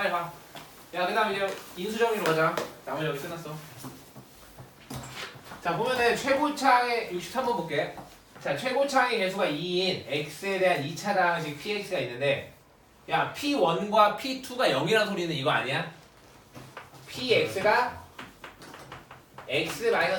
빨리 가. 야, 그 다음 이제 인수정리로 가자. 나머지 여기 끝났어. 자, 보면은 최고차의 63번 볼게. 자, 최고차의 개수가 2인 x에 대한 2차 다항식 px가 있는데 야, p1과 p2가 0이라는 소리는 이거 아니야? px가 x-1과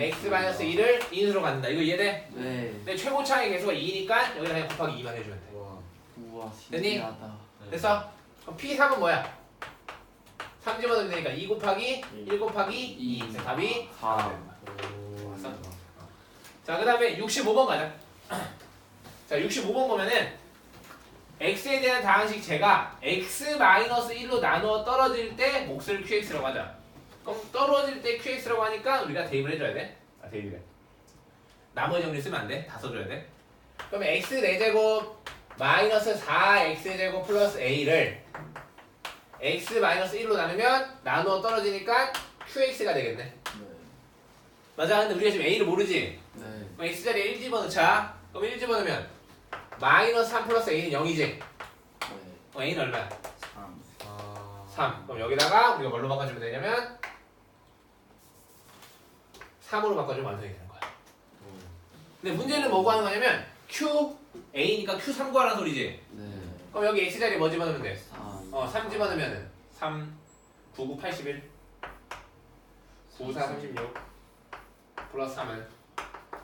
x-2를 인수로 갖는다. 이거 이해돼? 네. 근데 최고차의 개수가 2니까 여기다 그냥 곱하기 2만 해주면 돼. 와. 우와 됐니? 신기하다. 됐어? 그럼 P3은 뭐야? 3 집어넣으면 되니까 2 곱하기 1 곱하기 2 그래서 답이 4. 왔어? 자, 그 다음에 65번 가자. 자, 65번 보면은 x에 대한 다항식 제가 x-1로 나누어 떨어질 때 몫을 qx라고 하자. 그럼 떨어질 때 qx라고 하니까 우리가 대입을 해줘야 돼. 아, 대입이래. 나머지 정리 쓰면 안 돼. 다 써줘야 돼. 그러면 x 4제곱 마이너스 4x제곱 플러스 a를 x 마이너스 1로 나누면 나누어 떨어지니까 qx가 되겠네. 네. 맞아. 근데 우리가 지금 a를 모르지. 네. 그럼 x자리에 1 집어넣자. 그럼 1 집어넣으면 마이너스 3 플러스 a는 0이지. 네. 그럼 a는 얼마야? 3. 아. 3. 그럼 여기다가 우리가 뭘로 바꿔주면 되냐면 3으로 바꿔주면 완성이 되는 거야. 근데 문제는 뭐고 하는 거냐면 q a니까 q3 구하라는 소리지. 네. 그럼 여기 x자리에 뭐 집어넣으면 돼? 3. 어, 3 집어넣으면은 3, 9, 9, 81 9, 4, 36 플러스 3은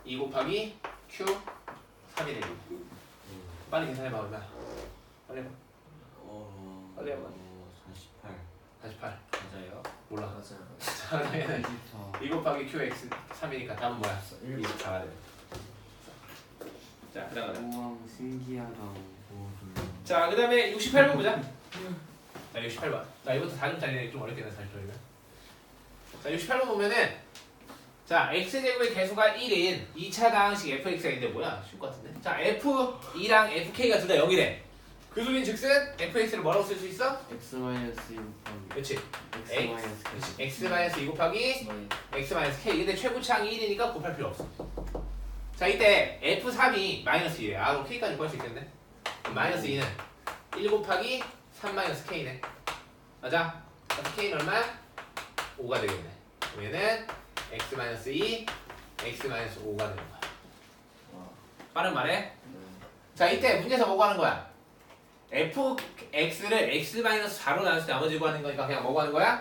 2 곱하기 q 3이 되고 빨리 계산해봐 얼마야 빨리 해봐 어. 빨리 해봐. 48. 48 맞아요? 몰라 맞아요. 자 그러면 24. 2 곱하기 qx 3이니까 답은 뭐야? 24가 돼. 자, 그 다음에. 우와 신기하다. 자, 그 다음에 68번 보자. 자, 68번. 나 이것도 4점짜리 좀 어렵게 다시 돌리면. 자, 68번 보면은 자, x제곱의 개수가 1인 2차 다항식 fx가 있는데 뭐야? 쉬울 것 같은데. 자, f2랑 fk가 둘 다 0이래. 그 소린 즉슨 fx를 뭐라고 쓸 수 있어? x 마이너스 2 곱하기 그렇지. x X. 마이너스 그렇지. x 마이너스 2 곱하기 x 마이너스 k. 근데 최고차항이 1이니까 곱할 필요 없어. 자, 이때 f3이 마이너스 2래. 아, 그럼 k까지 구할 수 있겠네. 그럼 마이너스 2는 1 곱하기 3 마이너스 k네. 맞아? 그래서 k는 얼마? 5가 되겠네. 얘는 x 마이너스 2, x 마이너스 5가 되는 거야. 빠른 말해. 네. 자, 이때 문제에서 뭐 구하는 거야? fx를 x 마이너스 4로 나눴을 때 나머지 구하는 거니까 그냥 뭐 구하는 거야?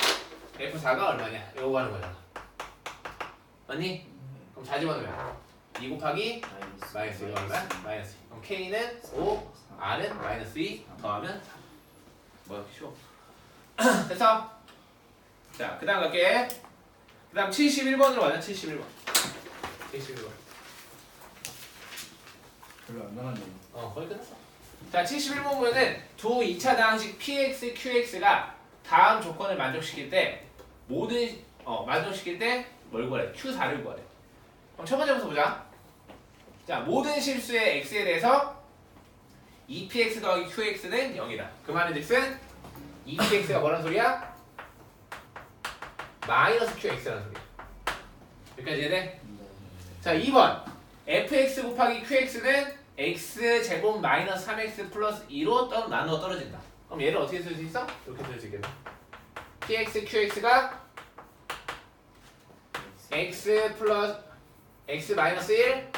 f4가 얼마냐? 이거 구하는 거잖아. 맞니? 그럼 잘 집어넣으면 2 곱하기 마이너스 마이너스 2가 얼마야? 마이너스 2. 그럼 k는 5, r은 마이너스 2 더하면 4. 뭐야 쉬워. 됐어? 자, 그 다음 갈게. 그 다음 71번으로 가자, 71번. 71번. 별로 안 남았네요. 어, 거의 끝났어. 자, 71번 보면은 두 2차 다항식 px, qx가 다음 조건을 만족시킬 때 모든 어, 만족시킬 때 뭘 구하래? q4를 구하래. 그럼 첫 번째부터 보자. 자, 모든 실수의 x에 대해서 2px 더하기 qx는 0이다. 그 말은 즉슨 2px가 뭐란 소리야? 마이너스 qx라는 소리야. 여기까지 이해돼? 네. 자 2번 fx 곱하기 qx는 x 제곱 마이너스 3x 플러스 2로 떠, 나누어 떨어진다 그럼 얘를 어떻게 쓸 수 있어? 이렇게 쓸 수 있겠네 px qx가 x 플러스 x 마이너스 1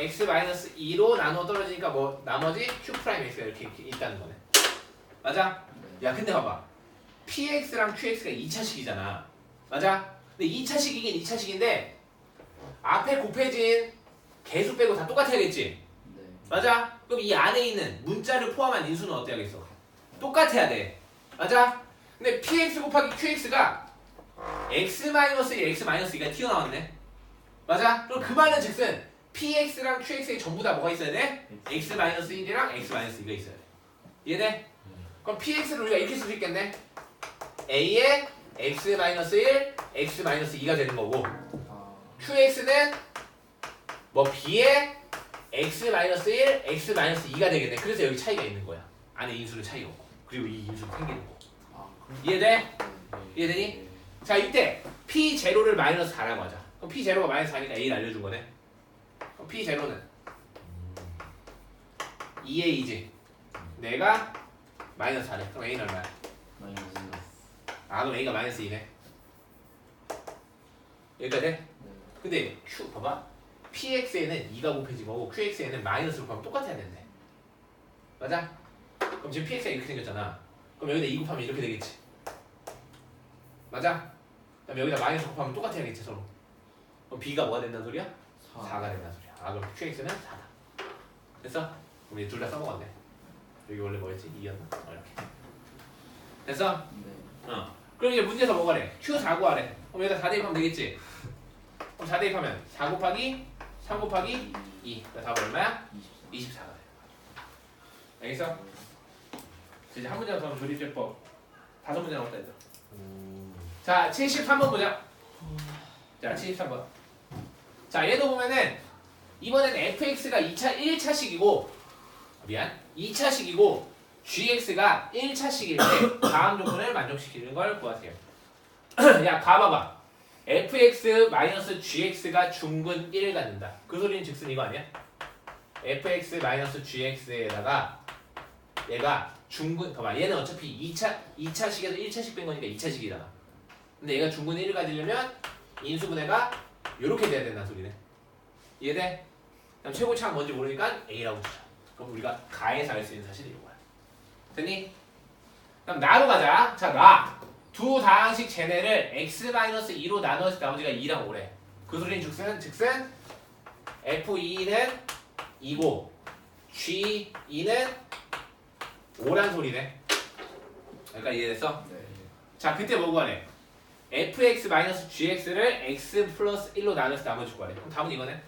x 마이너스 x 마이너스 2로 나누어 떨어지니까 뭐 나머지 q 프라임 x가 이렇게, 이렇게 있다는 거네 맞아? 2. 야 근데 봐봐 px랑 qx가 2차식이잖아 맞아? 근데 2차식이긴 2차식인데 앞에 곱해진 개수 빼고 다 똑같아야겠지 네. 맞아? 그럼 이 안에 있는 문자를 포함한 인수는 어때야겠어? 똑같아야 돼 맞아? 근데 px 곱하기 qx가 x-1, x-2가 튀어나왔네 맞아? 그럼 그 말은 즉슨 px랑 qx에 전부 다 뭐가 있어야 돼? x-1이랑 x-2가 있어야 돼 이해돼? 그럼 px를 우리가 이렇게 쓸 수 있겠네 a에 x-1, x-2가 되는 거고 아. qx는 뭐 b에 x-1, x-2가 되겠네 그래서 여기 차이가 있는 거야 안에 인수는 차이가 없고 그리고 이 인수는 생기는 거 이해돼? 네. 이해되니? 자 이때 p0를 마이너스 4라고 하자 그럼 p0가 마이너스 4니까 a를 알려준 거네 p0는 2a 이지 내가 마이너스 4래. 그럼 A는 얼마야? 마이너스 아 그럼 A가 마이너스 2네. 여기까지? 돼? 네. 근데 Q 봐봐. PX에는 2가 곱해진 거고 QX에는 마이너스로 곱하면 똑같아야 된대. 맞아? 그럼 지금 PX가 이렇게 생겼잖아. 그럼 여기다 2 곱하면 이렇게 되겠지. 맞아? 그럼 여기다 마이너스 곱하면 똑같아야겠지 서로. 그럼 B가 뭐가 된다는 소리야? 4가 된다는 소리야. 아 그럼 QX는 4다. 됐어? 이제 둘다 써먹었네. 여기 원래 뭐였지? 2였나? 어, 이렇게. 됐어? 네. 어. 그럼 이제 문제에서 뭐가 래 Q4 구하래. 그럼 여기다 4 대입하면 되겠지? 그럼 4 대입하면 4 곱하기 3 곱하기 2. 그 답은 얼마야? 24가 돼. 알겠어? 이제 한 문제 더 하면 조립제법. 다섯 문제 남았다 얘들아. 자, 73번 보자. 자, 73번. 자, 얘도 보면은 이번엔 fx가 2차 1차식이고 미안. 2차식이고 gx가 1차식일 때 다음 조건을 만족시키는 걸 구하세요. 야, 가봐봐. fx-gx가 중근 1을 갖는다. 그 소리는 즉슨 이거 아니야? fx-gx에다가 얘가 중근, 봐봐. 얘는 어차피 2차, 2차식에서 1차식 뺀 거니까 2차식이잖아. 근데 얘가 중근 1을 가지려면 인수분해가 이렇게 돼야 된다는 소리네. 이해돼? 그럼 최고 차가 뭔지 모르니까 A라고 주자. 그럼 우리가 가에서 알 수 있는 사실이 이거야. 됐니? 그럼 나로 가자. 자, 나. 두 다항식 제네를 x-2로 나누었을 때 나머지가 2랑 5래. 그 소리는 즉슨, 즉슨 f2는 2고 g2는 5란 소리네. 그러니까 이해됐어? 네. 자, 그때 뭐 구하래? fx-gx를 x 플러스 1로 나눴을 때 나머지 구하래. 그럼 답은 이거네.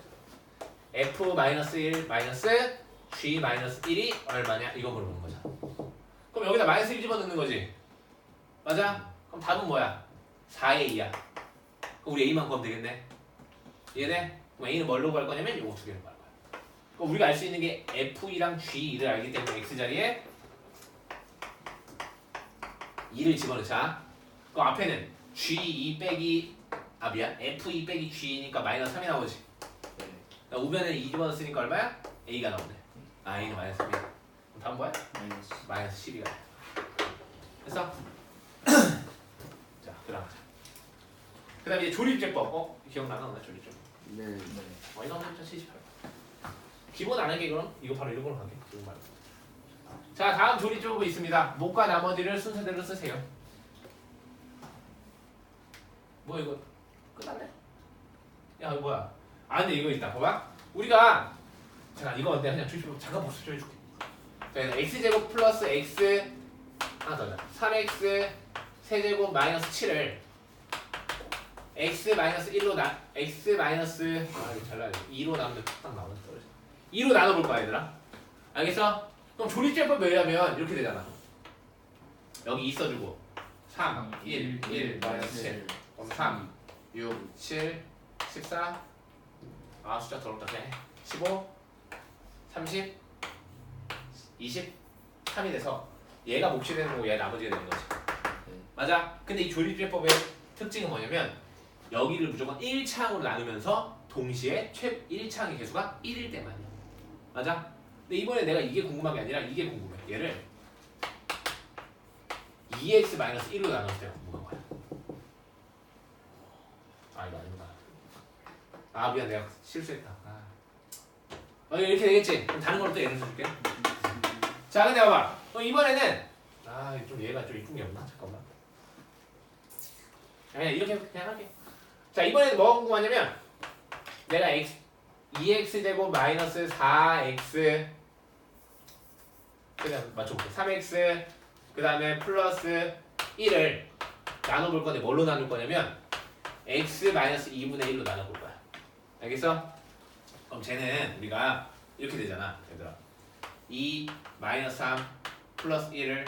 F-1 마이너스 g-1이 얼마냐? 이거 물어보는 거잖아. 그럼 여기다 마이너스 1 집어넣는 거지. 맞아? 그럼 답은 뭐야? 4의 2야. 그럼 우리 a만 구하면 되겠네. 이해돼? 그럼 a는 뭘로 구할 거냐면 요거 두 개로 구할 거야. 그럼 우리가 알 수 있는 게 f2랑 g2를 알기 때문에 x 자리에 2를 집어넣자. 그 앞에는 G2 빼기 아 미안 F2 빼기 G니까 마이너스 3이 나오지. 네. 나 우변에 2 집어넣었으니까 얼마야? A가 나오네. 아 A는 마이너스 3이야. 그럼 다음 뭐야? 마이너스 마이너스 12가 돼. 됐어? 자 들어가자. 그 다음에 이제 조립제법. 어? 기억나나? 나 조립제법. 네. 네. 어 이거 한번 78. 기본 안 하게 그럼? 이거 바로 이런 걸로 하게. 이거 말고. 자 다음 조립제법이 있습니다. 목과 나머지를 순서대로 쓰세요. 뭐 이거 끝났네? 야 이거 뭐야? 아 근데 이거 있다. 봐봐. 우리가 잠깐 이거 내가 그냥 조립제법 잠깐 복습 좀 해줄게. 자 얘는 x 제곱 플러스 x 하나 더 3x 세제곱 마이너스 7을 x 마이너스 1로 나 x 마이너스 아 이거 잘라야 돼 2로 나누면 딱 나오는 떨어져 2로 나눠볼 거야 얘들아 알겠어? 그럼 조립제법에 의하면 이렇게 되잖아 여기 2 써주고 3 1 1 마이너스 7 그럼 3 6 7 14 아 숫자 더럽다 그래 15 30 20 3이 돼서 얘가 몫이 되는 거고 얘 나머지가 되는 거지 네. 맞아 근데 이 조립제법의 특징은 뭐냐면 여기를 무조건 1창으로 나누면서 동시에 최 1창의 개수가 1일 때만이야. 맞아? 근데 이번에 내가 이게 궁금한 게 아니라 이게 궁금해. 얘를 2x-1로 나눴을 때가 궁금한 거야. 아 이거 아니구나. 아 미안 내가 실수했다. 아. 어 이렇게 되겠지? 그럼 다른 걸로 또 예를 들어줄게. 자 근데 봐봐. 어, 이번에는 아 좀 얘가 좀 이쁜 게 없나? 잠깐만. 그냥 이렇게 그냥 할게. 자 이번에는 뭐가 궁금하냐면 내가 x 2x 제곱 마이너스 4x 그다음 맞춰볼게 3x 그 다음에 플러스 1을 나눠볼 건데 뭘로 나눌 거냐면 x 마이너스 2분의 1로 나눠볼 거야 알겠어? 그럼 쟤는 우리가 이렇게 되잖아 얘들아. 2 마이너스 3 플러스 1을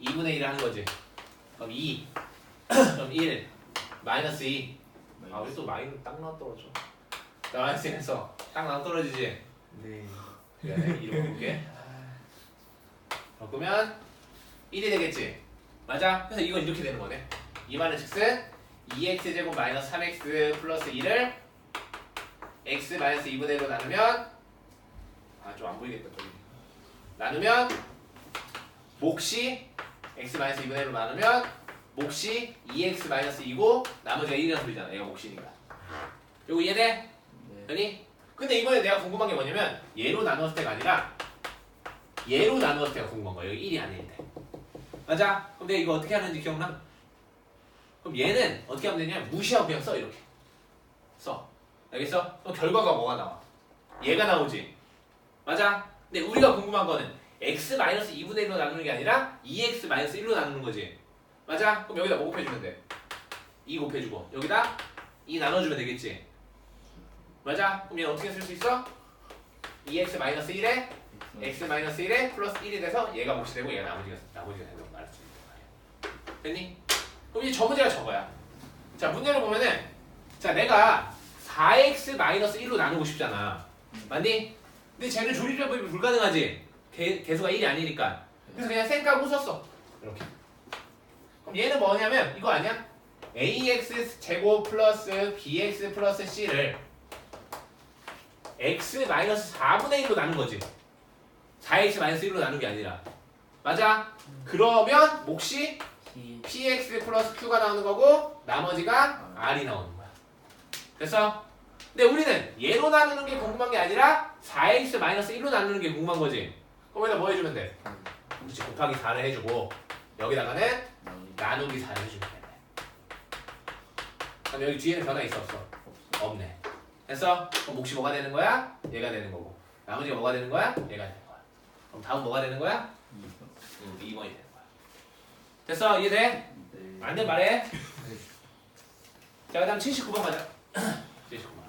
2분의 1을 하는 거지. 그럼 2 그럼 1 마이너스 2 아 우리 또 마이너 딱 나와 떨어져. 나 마이너스에서 딱 나와 떨어지지? 네. 그래 이렇게 볼게. 바꾸면 1이 되겠지? 맞아? 그래서 이건 이렇게 되는 거네. 이 말은 즉슨 2x제곱 마이너스 3x 플러스 1을 x 마이너스 2분의 1로 나누면 아 좀 안 보이겠다 좀 나누면 몫이 x 마이너스 2분의 1로 나누면 몫이 2x 마이너스 2고 나머지가 1이라는 소리잖아. 얘가 몫이니까. 요거 이해돼? 네. 되니? 근데 이번에 내가 궁금한 게 뭐냐면 얘로 나누었을 때가 아니라 얘로 나누었을 때가 궁금한 거야. 여기 1이 아닐 때. 맞아? 그럼 내가 이거 어떻게 하는지 기억나? 그럼 얘는 어떻게 하면 되냐? 무시하고 그냥 써 이렇게. 써. 알겠어? 그럼 결과가 뭐가 나와? 얘가 나오지. 맞아? 근데 우리가 궁금한 거는 x 2분의 1로 나누는 게 아니라 2x 1로 나누는 거지. 맞아? 그럼 여기다 뭐 곱해주면 돼? 2 곱해주고 여기다 2 나눠주면 되겠지. 맞아? 그럼 얘는 어떻게 쓸 수 있어? 2x 1에 x 1에 플러스 1이 돼서 얘가 몫이 되고 얘가 나머지가 나머지가 거 알았지? 됐니? 그럼 이제 저 문제가 저거야. 자 문제를 보면은 자 내가 4x 1로 나누고 싶잖아. 맞니? 근데 쟤는 조립제법이 불가능하지. 개, 개수가 1이 아니니까. 그래서 그냥 쌩까고 썼어. 이렇게. 그럼 얘는 뭐냐면 이거 아니야? ax 제곱 플러스 bx 플러스 c를 x 마이너스 4분의 1로 나눈 거지. 4x 마이너스 1로 나눈 게 아니라. 맞아? 그러면 몫이 px 플러스 q가 나오는 거고 나머지가 r이 나오는 거야. 됐어? 근데 우리는 얘로 나누는 게 궁금한 게 아니라 4x 마이너스 1로 나누는 게 궁금한 거지. 그럼 여기다 뭐 해주면 돼? 그렇지 곱하기 4를 해주고 여기다가는 나누기 나누기 4를 해주면 돼. 그럼 여기 뒤에는 변화 있어 없어? 없네. 됐어? 그럼 몫이 뭐가 되는 거야? 얘가 되는 거고 나머지가 뭐가 되는 거야? 얘가 되는 거야. 그럼 다음 뭐가 되는 거야? 이거. 음, 2번이 되는 거야. 됐어? 이해돼? 네. 안돼 말해. 자, 그 다음 79번 가자. 79번.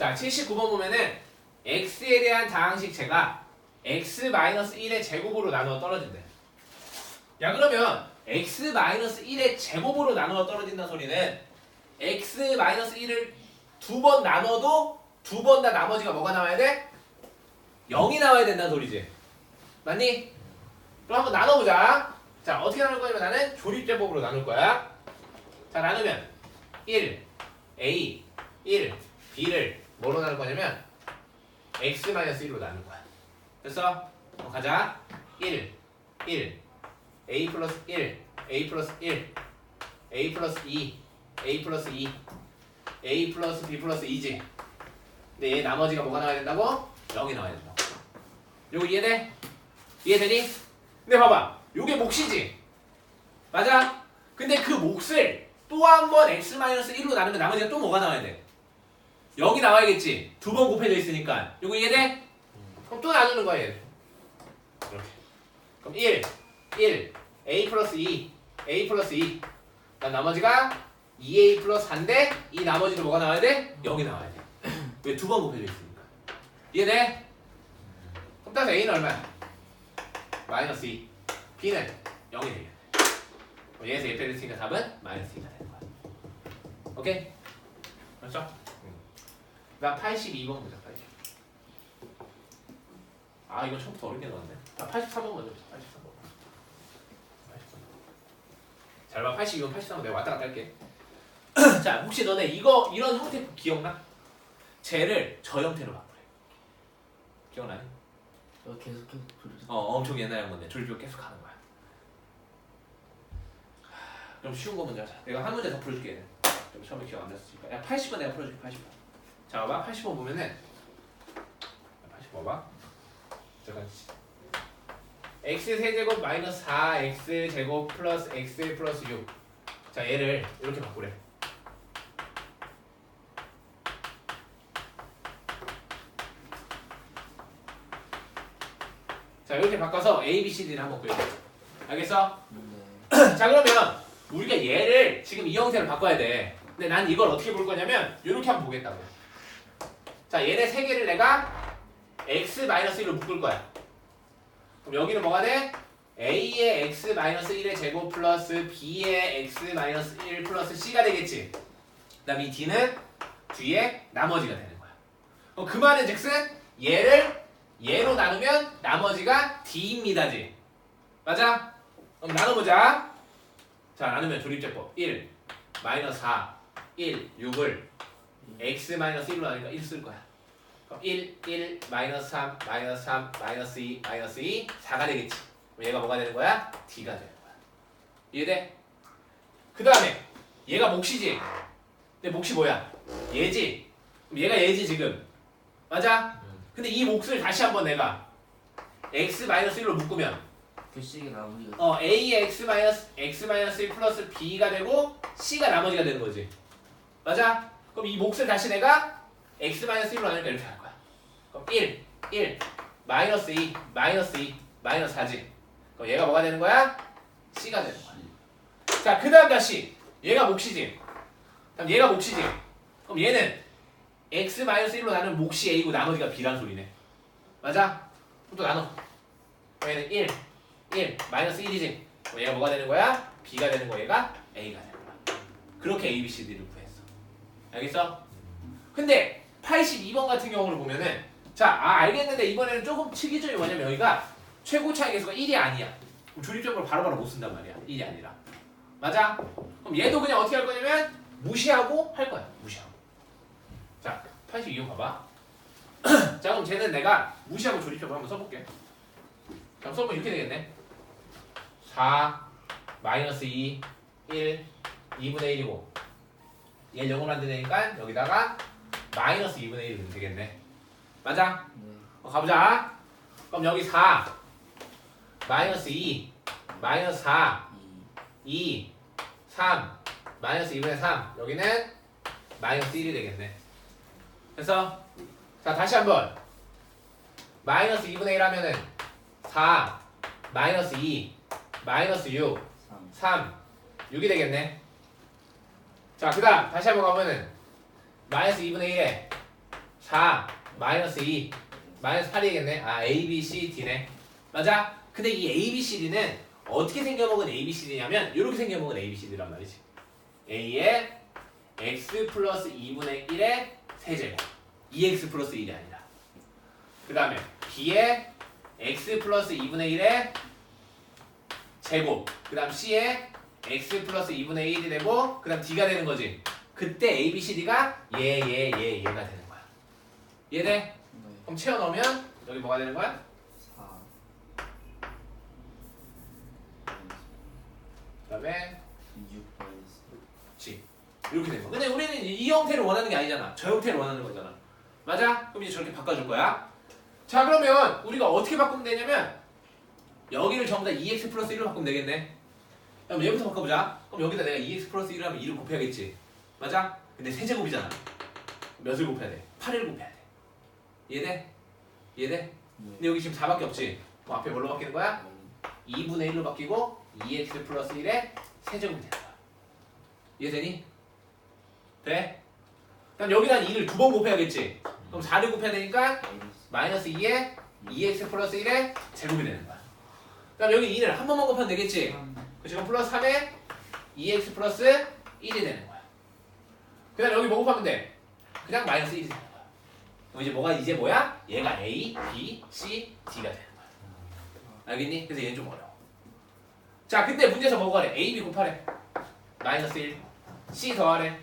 자, 79번 보면은 x에 대한 다항식 제가 x-1의 제곱으로 나누어 떨어진대. 야, 그러면 x-1의 제곱으로 나누어 떨어진다는 소리는 x-1을 두 번 나눠도 두 번 다 나머지가 뭐가 나와야 돼? 0이 나와야 된다는 소리지. 맞니? 그럼 한번 나눠보자. 자, 어떻게 나눌 거냐면 나는 조립제법으로 나눌 거야. 자, 나누면 1, A, 1, B를 뭐로 나눌 거냐면 X-1로 나눌 거야. 됐어? 그럼 가자. 1, 1, A 플러스 1, A 플러스 1, A 플러스 2, A 플러스 2, A 플러스 B 플러스 2지. 근데 얘 나머지가 뭐가 나와야 된다고? 0이 나와야 된다고. 요거 이해돼? 이해되니? 근데 봐봐. 요게 몫이지. 맞아? 근데 그 몫을 또 한 번 x-1로 나누면 나머지가 또 뭐가 나와야 돼? 여기 나와야겠지. 두 번 곱해져 있으니까. 요거 이해돼? 그럼 또 나누는 거야, 얘. 그럼 1, 1, a 플러스 2, a 플러스 2. 난 나머지가 2a 플러스 4인데 이 나머지로 뭐가 나와야 돼? 0이 나와야 돼. 왜 두 번 곱해져 있으니까. 이해돼? 그럼 따라서 a는 얼마야? 마이너스 2. b는 0이 되겠네. 얘에서 얘 빼냈으니까 답은 마이너스 2가 되는 거야. 오케이? 그렇죠? 응. 그다음 82번 보자. 80. 아 이거 처음부터 어렵게 나왔네. 자 83번 먼저 보자. 83번. 83번. 잘 봐. 82번, 83번 내가 왔다 갔다 할게. 자 혹시 너네 이거 이런 형태 기억나? 쟤를 저 형태로 바꾸래. 기억나니? 저 계속 계속 부르죠. 어, 엄청 옛날 건데 졸비고 계속 하는 거야. 하, 그럼 쉬운 거 먼저 하자. 내가 한 문제 더 풀어줄게. 좀 처음에 기억 안 났으니까. 야, 80번 내가 풀어줄게. 80번. 자, 봐봐. 80번 보면은 80번 봐봐. 잠깐. x 세제곱 마이너스 4x 제곱 플러스 x 플러스 6. 자, 얘를 이렇게 바꾸래. 자, 이렇게 바꿔서 a, b, c, d를 한번 그려봐. 알겠어? 네. 자 그러면 우리가 얘를 지금 이 형태로 바꿔야 돼. 근데 난 이걸 어떻게 볼 거냐면 이렇게 한번 보겠다고. 자 얘네 세 개를 내가 x-1로 묶을 거야. 그럼 여기는 뭐가 돼? a의 x-1의 제곱 플러스 b의 x-1 플러스 c가 되겠지. 그 다음 이 d는 뒤에 나머지가 되는 거야. 그럼 그 말은 즉슨 얘를 얘로 나누면 나머지가 d입니다지. 맞아? 그럼 나눠보자. 자, 나누면 조립제법. 1, 마이너스 4, 1, 6을 x 마이너스 1로 나니까 1 쓸 거야. 그럼 1, 1, 마이너스 3, 마이너스 3, 마이너스 2, 마이너스 2, 4가 되겠지. 그럼 얘가 뭐가 되는 거야? D가 되는 거야. 이해돼? 그 다음에 얘가 몫이지. 근데 몫이 뭐야? 얘지. 그럼 얘가 얘지 지금. 맞아? 근데 이 몫을 다시 한번 내가 x 마이너스 1로 묶으면 나머지가 어 a x 마이너스 x 마이너스 1 플러스 b가 되고 c가 나머지가 되는 거지. 맞아? 그럼 이 몫을 다시 내가 x 마이너스 1로 나누니까 이렇게 할 거야. 그럼 1, 1, 마이너스 2, 마이너스 2, 마이너스 4지. 그럼 얘가 뭐가 되는 거야? c가 되는 거야. 자, 그 다음 다시 얘가 몫이지. 그럼 얘가 몫이지. 그럼 얘는 x 마이너스 1로 나누면 몫이 a고 나머지가 b란 소리네. 맞아? 그럼 또 나눠. 그럼 얘는 1, 1, 마이너스 1이지. 그럼 얘가 뭐가 되는 거야? b가 되는 거 얘가 a가 되는 거야. 그렇게 a, b, c, d를 구했어. 알겠어? 근데 82번 같은 경우를 보면은 자, 아, 알겠는데 이번에는 조금 특이점이 뭐냐면 여기가 최고 차이 계수가 1이 아니야. 그럼 조립적으로 바로바로 못 쓴단 말이야. 1이 아니라. 맞아? 그럼 얘도 그냥 어떻게 할 거냐면 무시하고 할 거야. 무시하고. 자, 82번 봐봐. 자, 그럼 쟤는 내가 무시하고 조립적으로 한번 써볼게. 자, 써보면 이렇게 되겠네. 4 마이너스 2 1 2분의 1이고 얘 0으로 만드니까 여기다가 마이너스 2분의 1을 넣으면 되겠네. 맞아? 네. 어, 가보자. 그럼 여기 4 마이너스 2 마이너스 4 2 2 3 마이너스 2분의 3 여기는 마이너스 1이 되겠네. 그래서 자 다시 한번 마이너스 2분의 1 하면은 4 마이너스 2 마이너스 6 3 3 6이 되겠네. 자, 그 다음 다시 한번 가보면은 마이너스 2분의 1에 4 마이너스 2 마이너스 8이겠네. 아, A, B, C, D네. 맞아? 근데 이 A, B, C, D는 어떻게 생겨먹은 A, B, C, D냐면 이렇게 생겨먹은 A, B, C, D란 말이지. A에 X 플러스 2분의 1의 세제곱 2X 플러스 1이 아니라 그 다음에 B에 X 플러스 2분의 1의 제곱 그 다음 C에 X 플러스 2분의 1이 되고 그 다음 D가 되는 거지. 그때 A, B, C, D가 얘, 얘, 얘, 얘가 되는 거야. 얘네? 네. 그럼 채워 넣으면 여기 뭐가 되는 거야? 4 그 다음에 6 마이너스 G. 이렇게 되는 거야. 근데 우리는 이- 이 형태를 원하는 게 아니잖아. 저 형태를 원하는 거잖아. 맞아? 그럼 이제 저렇게 바꿔줄 거야. 자 그러면 우리가 어떻게 바꾸면 되냐면 여기를 전부 다 2x 플러스 1로 바꾸면 되겠네 그럼 얘부터 바꿔보자 그럼 여기다 내가 2x 플러스 1을 하면 2를 곱해야겠지 맞아? 근데 세제곱이잖아 몇을 곱해야 돼? 8을 곱해야 돼 이해돼? 이해돼? 네. 근데 여기 지금 4밖에 없지 그럼 앞에 뭘로 바뀌는 거야? 2분의 1로 바뀌고 2x 플러스 1의 세제곱이 되는 거야. 이해되니? 돼? 그럼 여기다 2를 두 번 곱해야겠지. 그럼 4를 곱해야 되니까 마이너스 마이너스 2에 2x 플러스 1의 제곱이 되는 거야. 그럼 여기 2를 한 번만 곱하면 되겠지. 3 그치? 그럼 플러스 3에 2x 플러스 1이 되는 거야. 그 다음 여기 뭐 곱하면 돼? 그냥 마이너스 1이 되는 거야. 그럼 이제 뭐가 이제 뭐야? 얘가 A, B, C, D가 되는 거야. 알겠니? 그래서 얘는 좀 어려워. 자, 근데 문제에서 뭐 구하래? A, B 곱하래. 마이너스 1. C 더하래.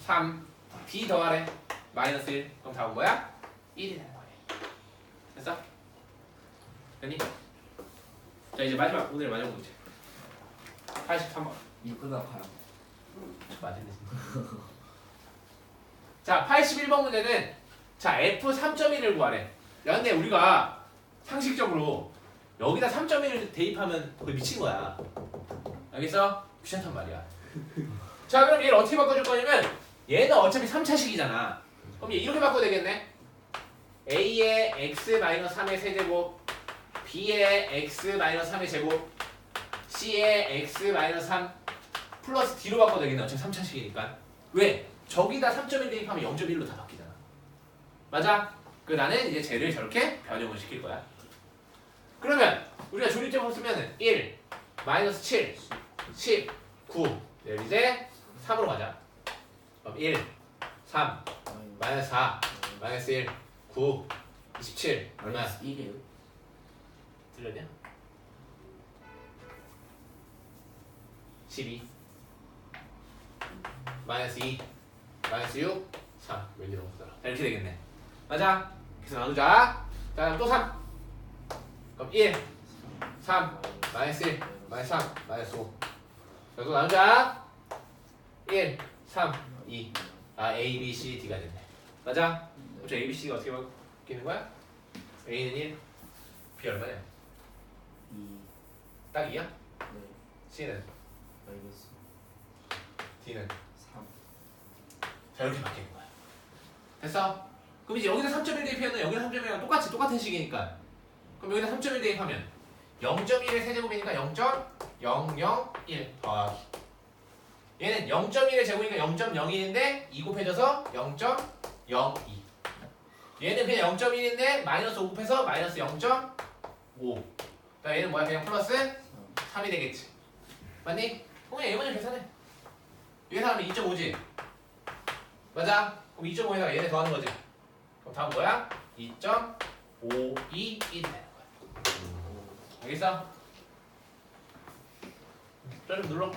3. B 더하래. 마이너스 1. 그럼 답은 뭐야? 1이 되는 거야. 됐어? 됐니? 자, 이제 마지막, 오늘의 마지막 문제. 83번. 이거 끝나가요 맞았네. 자, 81번 문제는 자, F 3.1을 구하래. 야, 근데 우리가 상식적으로 여기다 3.1을 대입하면 거의 미친 거야. 알겠어? 귀찮단 말이야. 자, 그럼 얘를 어떻게 바꿔줄 거냐면 얘는 어차피 3차식이잖아. 그럼 얘 이렇게 바꿔도 되겠네. A의 x 3의 세제곱 B의 x 3의 제곱 C의 x 3 플러스 D로 바꿔도 되겠네. 어차피 3차식이니까. 왜? 저기다 3.1 대입하면 0.1로 다 바뀌잖아. 맞아? 그 나는 이제 쟤를 저렇게 변형을 시킬 거야. 그러면 우리가 조립점을 쓰면은 1, 마이너스 7, 10, 9. 네, 이제 3으로 가자. 그럼 1, 3, 마이너스 4, 마이너스 1, 9, 27. 얼마야? 마이너스 1이에요 들렸냐? 12 마이너스 2 마이너스 6 3 왠지 너무 크더라 자, 이렇게 되겠네 맞아? 그래서 나누자. 자, 그럼 또 3. 그럼 1, 3, 마이너스 1, 마이너스 3, 마이너스 5. 자, 또 나누자. 1, 3, 2. 아, A, B, C, D가 됐네. 맞아? 그럼 A, B, C가 어떻게 바뀌는 거야? A는 1, B 얼마냐? 2딱 2야? 네 C는? 마이너스 D는? 3 자, 이렇게 바뀌는 거야. 됐어? 그럼 이제 여기다 3.1 대입하면 여기다 3.1이랑 똑같이 똑같은 식이니까. 그럼 여기다 3.1 대입하면 0.1의 세제곱이니까 0.001 더하기. 얘는 0.1의 제곱이니까 0.01인데 2 곱해져서 0.02. 얘는 그냥 0.1인데 마이너스 5 곱해서 마이너스 0.5. 그다음 얘는 뭐야? 그냥 플러스 3이 되겠지. 맞니? 그럼 얘 먼저 계산해. 계산하면 2.5지. 맞아? 그럼 2.5에다가 얘네 더하는 거지. 그럼 다음 뭐야? 2.521이 되는 거야. 알겠어? 좀 눌러.